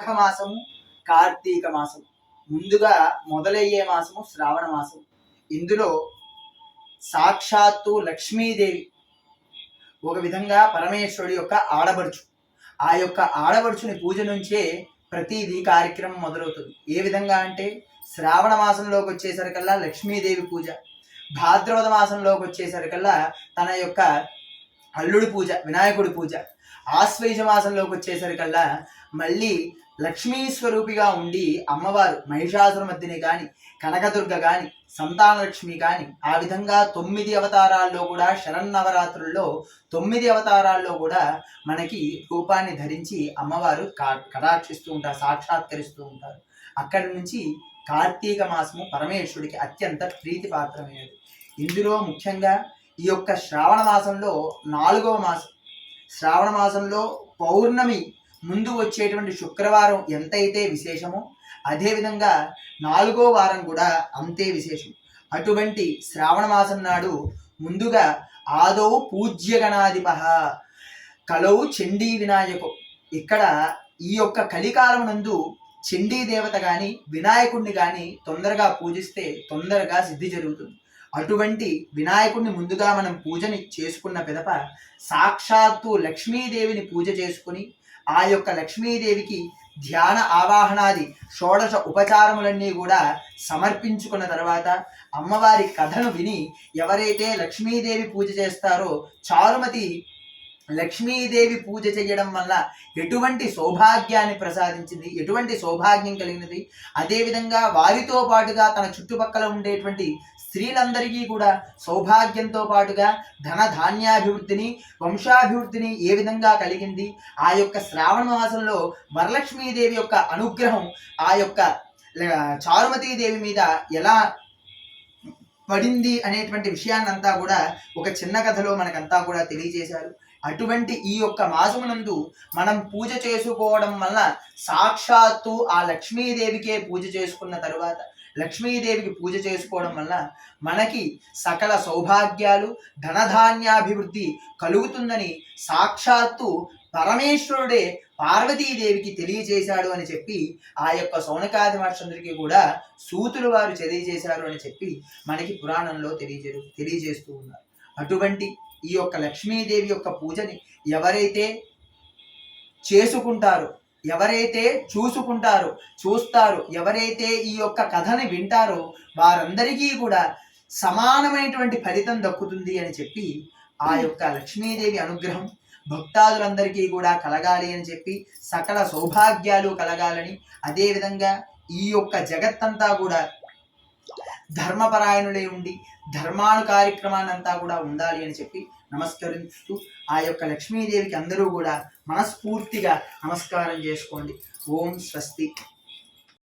కార్తీక మాసము. కార్తీక మాసం ముందుగా మొదలయ్యే మాసము శ్రావణ మాసం ఇందులో సాక్షాత్తు లక్ష్మీదేవి ఒక విధంగా పరమేశ్వరుడి యొక్క ఆడబడుచు ఆ యొక్క ఆడబడుచుని పూజ నుంచే ప్రతిదీ కార్యక్రమం మొదలవుతుంది. ఏ విధంగా అంటే శ్రావణ మాసంలోకి వచ్చేసరికల్లా లక్ష్మీదేవి పూజ. భాద్రపద మాసంలోకి వచ్చేసరికల్లా తన యొక్క అల్లుడి పూజ వినాయకుడి పూజ. ఆశ్వయుజ మాసంలోకి వచ్చేసరికల్లా మళ్ళీ లక్ష్మీ స్వరూపిగా ఉండి అమ్మవారు మహిషాసురమద్దిని కానీ కనకదుర్గ కానీ సంతానలక్ష్మి కానీ ఆ విధంగా తొమ్మిది అవతారాల్లో కూడా శరన్నవరాత్రుల్లో తొమ్మిది అవతారాల్లో కూడా మనకి రూపాన్ని ధరించి అమ్మవారు కా- కటాక్షిస్తూ ఉంటారు సాక్షాత్కరిస్తూ ఉంటారు. అక్కడి నుంచి కార్తీక మాసము పరమేశ్వరుడికి అత్యంత ప్రీతిపాత్రమైనది. ఇందులో ముఖ్యంగా ఈ యొక్క శ్రావణ మాసంలో నాలుగవ మాసం. శ్రావణ మాసంలో పౌర్ణమి ముందు వచ్చేటువంటి శుక్రవారం ఎంతైతే విశేషమో అదేవిధంగా నాలుగో వారం కూడా అంతే విశేషం. అటువంటి శ్రావణ మాసం నాడు ముందుగా ఆదో పూజ్యగణాధిప కలవు చండీ వినాయకు. ఇక్కడ ఈ యొక్క కలికాలం నందు చండీ దేవత కానీ వినాయకుడిని కానీ తొందరగా పూజిస్తే తొందరగా సిద్ధి జరుగుతుంది. అటువంటి వినాయకుడిని ముందుగా మనం పూజని చేసుకున్న పిదప సాక్షాత్తు లక్ష్మీదేవిని పూజ చేసుకుని ఆ యొక్క లక్ష్మీదేవికి ధ్యాన ఆవాహనాది షోడశ ఉపచారములన్నీ కూడా సమర్పించుకున్న తర్వాత అమ్మవారి కథను విని ఎవరైతే లక్ష్మీదేవి పూజ చేస్తారో చారుమతి లక్ష్మీదేవి పూజ చేయడం వల్ల ఎటువంటి సౌభాగ్యాన్ని ప్రసాదించింది ఎటువంటి సౌభాగ్యం కలిగినది? అదేవిధంగా వారితో పాటుగా తన చుట్టుపక్కల ఉండేటువంటి స్త్రీలందరికీ కూడా సౌభాగ్యంతో పాటుగా ధన ధాన్యాభివృద్ధిని వంశాభివృద్ధిని ఏ విధంగా కలిగింది ఆ యొక్క శ్రావణ మాసంలో వరలక్ష్మీదేవి యొక్క అనుగ్రహం ఆ యొక్క చారుమతీదేవి మీద ఎలా పడింది అనేటువంటి విషయాన్నంతా కూడా ఒక చిన్న కథలో మనకంతా కూడా తెలియజేశారు. అటువంటి ఈ యొక్క మాసమునందు మనం పూజ చేసుకోవడం వల్ల సాక్షాత్తు ఆ లక్ష్మీదేవికే పూజ చేసుకున్న తరువాత లక్ష్మీదేవికి పూజ చేసుకోవడం వల్ల మనకి సకల సౌభాగ్యాలు ధనధాన్యాభివృద్ధి కలుగుతుందని సాక్షాత్తు పరమేశ్వరుడే పార్వతీదేవికి తెలియజేశాడు అని చెప్పి ఆ యొక్క సౌనకాది మహర్షులందరికీ కూడా సూతులు వారు తెలియజేశారు అని చెప్పి మనకి పురాణంలో తెలియజే తెలియజేస్తూ ఉన్నారు. అటువంటి ఈ యొక్క లక్ష్మీదేవి యొక్క పూజని ఎవరైతే చేసుకుంటారో ఎవరైతే చూసుకుంటారో చూస్తారో ఎవరైతే ఈ యొక్క కథని వింటారో వారందరికీ కూడా సమానమైనటువంటి ఫలితం దక్కుతుంది అని చెప్పి ఆ యొక్క లక్ష్మీదేవి అనుగ్రహం భక్తాదులందరికీ కూడా కలగాలి అని చెప్పి సకల సౌభాగ్యాలు కలగాలని అదేవిధంగా ఈ యొక్క జగత్తంతా కూడా ధర్మపరాయణులై ఉండి ధర్మాను కార్యక్రమాన్ని అంతా కూడా ఉండాలి అని చెప్పి నమస్కరిస్తూ ఆ యొక్క లక్ష్మీదేవికి అందరూ కూడా మనస్ఫూర్తిగా నమస్కారం చేసుకోండి. ఓం స్వస్తి.